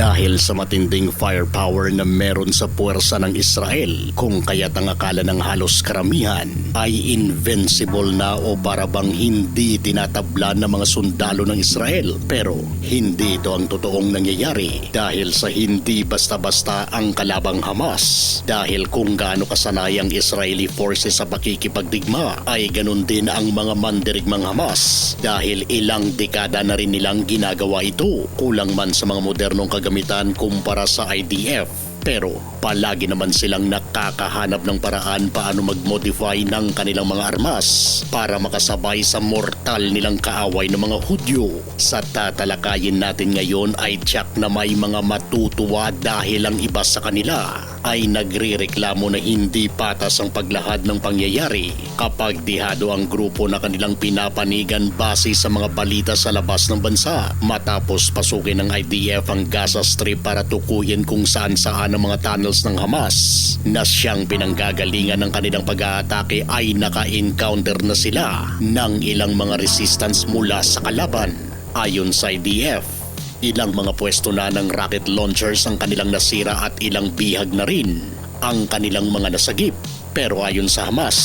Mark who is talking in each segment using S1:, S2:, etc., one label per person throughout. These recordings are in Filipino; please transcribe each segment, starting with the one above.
S1: Dahil sa matinding firepower na meron sa puwersa ng Israel, kung kaya't ang akala ng halos karamihan ay invincible na o parabang hindi tinatabla ng mga sundalo ng Israel. Pero hindi ito ang totoong nangyayari dahil sa hindi basta-basta ang kalabang Hamas. Dahil kung gaano kasanay ang Israeli forces sa pakikipagdigma ay ganun din ang mga mandirigmang Hamas dahil ilang dekada na rin nilang ginagawa ito kulang man sa mga modernong kagamitan kumpara sa IDF. Pero palagi naman silang nakakahanap ng paraan paano mag-modify ng kanilang mga armas para makasabay sa mortal nilang kaaway ng mga Hudyo. Sa tatalakayin natin ngayon ay tiyak na may mga matutuwa dahil ang iba sa kanila ay nagre-reklamo na hindi patas ang paglahad ng pangyayari kapag dihado ang grupo na kanilang pinapanigan base sa mga balita sa labas ng bansa. Matapos pasukin ng IDF ang Gaza Strip para tukuyin kung saan saan ang mga tunnels ng Hamas. Na siyang pinanggagalingan ng kanilang pag-aatake ay naka-encounter na sila ng ilang mga resistance mula sa kalaban. Ayon sa IDF Ilang mga pwesto na ng rocket launchers ang kanilang nasira at ilang bihag na rin ang kanilang mga nasagip. Pero ayon sa Hamas,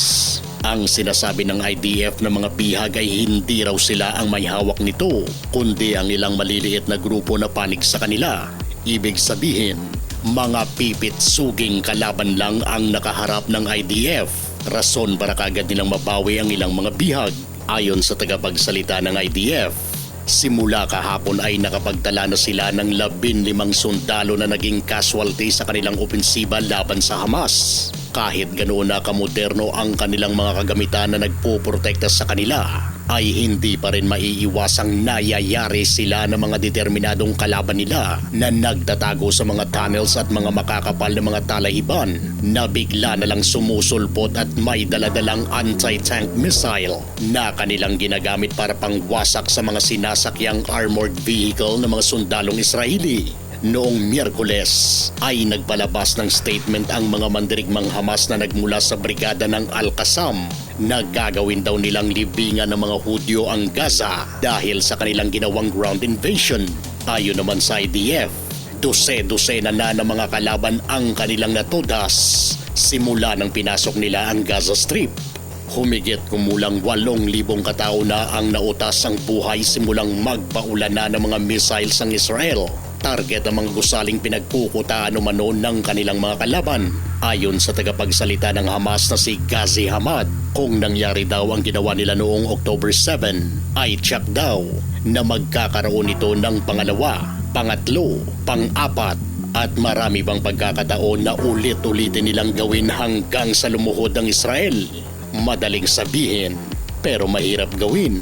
S1: ang sinasabi ng IDF na mga bihag ay hindi raw sila ang may hawak nito, kundi ang ilang maliliit na grupo na panig sa kanila. Ibig sabihin, mga pipit suging kalaban lang ang nakaharap ng IDF. Rason para kagad nilang mabawi ang ilang mga bihag. Ayon sa tagapagsalita ng IDF, Simula kahapon ay nakapagtala na sila ng labin limang sundalo na naging casualty sa kanilang opensiba laban sa Hamas. Kahit ganoon na kamoderno ang kanilang mga kagamitan na nagpuprotekta sa kanila, ay hindi pa rin maiiwasang nayayari sila ng mga determinadong kalaban nila na nagtatago sa mga tunnels at mga makakapal na mga talahiban na bigla na lang sumusulpot at may daladalang anti-tank missile na kanilang ginagamit para pangwasak sa mga sinasakyang armored vehicle ng mga sundalong Israeli. Noong Miyerkules ay nagpalabas ng statement ang mga mandirigmang Hamas na nagmula sa brigada ng Al-Qassam na gagawin daw nilang libingan ng mga Hudyo ang Gaza dahil sa kanilang ginawang ground invasion. Ayon naman sa IDF, dose-dosena na ng mga kalaban ang kanilang natudas simula nang pinasok nila ang Gaza Strip. Humigit kumulang 8,000 katao na ang nautas ang buhay simulang magpaulan na ng mga missiles ang Israel target ang mga gusaling pinagkukutaan umano ng kanilang mga kalaban. Ayon sa tagapagsalita ng Hamas na si Ghazi Hamad, kung nangyari daw ang ginawa nila noong October 7, ay tiyak daw na magkakaroon ito ng pangalawa, pangatlo, pang-apat, at marami bang pagkakataon na ulit-ulitin nilang gawin hanggang sa lumuhod ng Israel. Madaling sabihin, pero mahirap gawin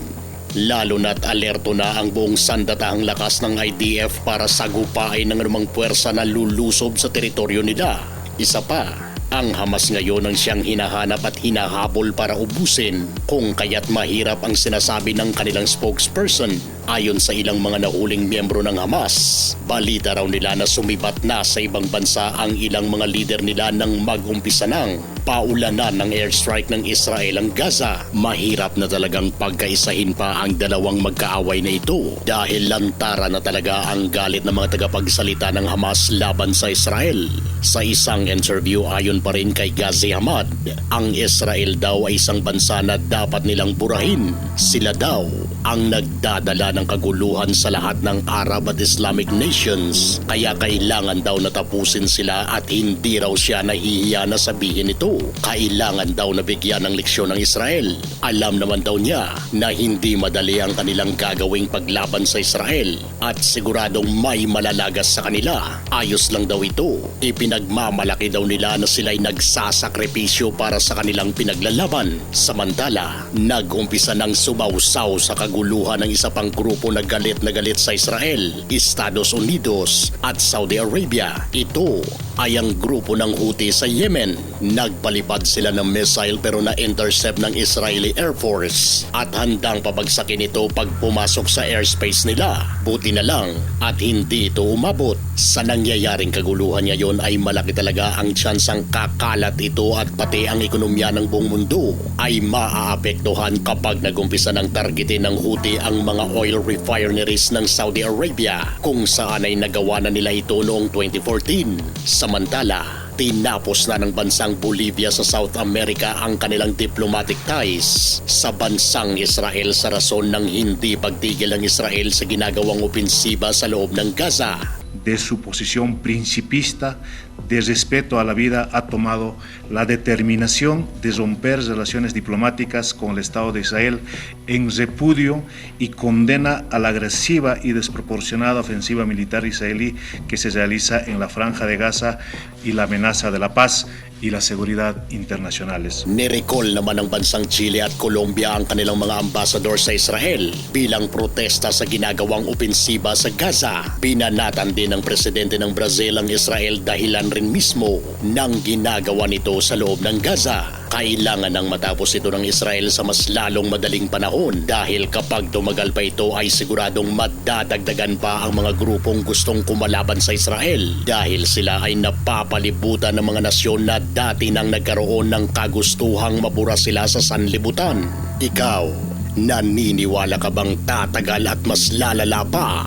S1: Lalo na't alerto na ang buong sandatahang lakas ng IDF para sagupain ng anumang puwersa na lulusob sa teritoryo nila. Isa pa, ang Hamas ngayon ang siyang hinahanap at hinahabol para ubusin kung kaya't mahirap ang sinasabi ng kanilang spokesperson ayon sa ilang mga nahuling miyembro ng Hamas. Balita raw nila na sumibat na sa ibang bansa ang ilang mga lider nila nang mag-umpisa ng paulanan ng airstrike ng Israel ang Gaza. Mahirap na talagang pagkaisahin pa ang dalawang magkaaway na ito dahil lantara na talaga ang galit ng mga tagapagsalita ng Hamas laban sa Israel. Sa isang interview ayon pa rin kay Ghazi Hamad, ang Israel daw ay isang bansa na dapat nilang burahin. Sila daw ang nagdadala ng kaguluhan sa lahat ng Arab at Islamic nations kaya kailangan daw natapusin sila at hindi raw siya nahihiya na sabihin ito kailangan daw na bigyan ng leksyon ng Israel. Alam naman daw niya na hindi madali ang kanilang gagawing paglaban sa Israel at siguradong may malalagas sa kanila. Ayos lang daw ito. Ipinagmamalaki daw nila na sila'y nagsasakripisyo para sa kanilang pinaglalaban. Samantala, nag-umpisa ng sumausaw sa kaguluhan ng isa pang grupo na galit na galit sa Israel, Estados Unidos at Saudi Arabia. Ito ay ang grupo ng Houthi sa Yemen. Nagpalipad sila ng missile pero na-intercept ng Israeli Air Force at handang pabagsakin ito pag pumasok sa airspace nila. Buti na lang at hindi ito umabot Sa nangyayaring kaguluhan ngayon ay malaki talaga ang tsansang kakalat ito at pati ang ekonomiya ng buong mundo ay maaapektuhan kapag nagumpisa ng targetin ng Houthi ang mga oil refineries ng Saudi Arabia kung saan ay nagawa na nila ito noong 2014. Samantala, Tinapos na ng bansang Bolivia sa South America ang kanilang diplomatic ties sa bansang Israel sa rason ng hindi pagtigil ng Israel sa ginagawang opensiba sa loob ng Gaza.
S2: De su posición principista de respeto a la vida ha tomado la determinación de romper relaciones diplomáticas con el Estado de Israel en repudio y condena a la agresiva y desproporcionada ofensiva militar israelí que se realiza en la franja de Gaza y la amenaza de la paz y la seguridad internacionales.
S1: Nirecall naman ng bansang Chile at Colombia ang kanilang mga ambasador sa Israel bilang protesta sa ginagawang opensiba sa Gaza. Binanatan din ng presidente ng Brazil ang Israel dahilan rin mismo ng ginagawa nito sa loob ng Gaza. Kailangan nang matapos ito ng Israel sa mas lalong madaling panahon dahil kapag tumagal pa ito ay siguradong madadagdagan pa ang mga grupong gustong kumalaban sa Israel dahil sila ay napapalibutan ng mga nasyon na dati nang nagkaroon ng kagustuhang mabura sila sa sanlibutan. Ikaw, naniniwala ka bang tatagal at mas lalala pa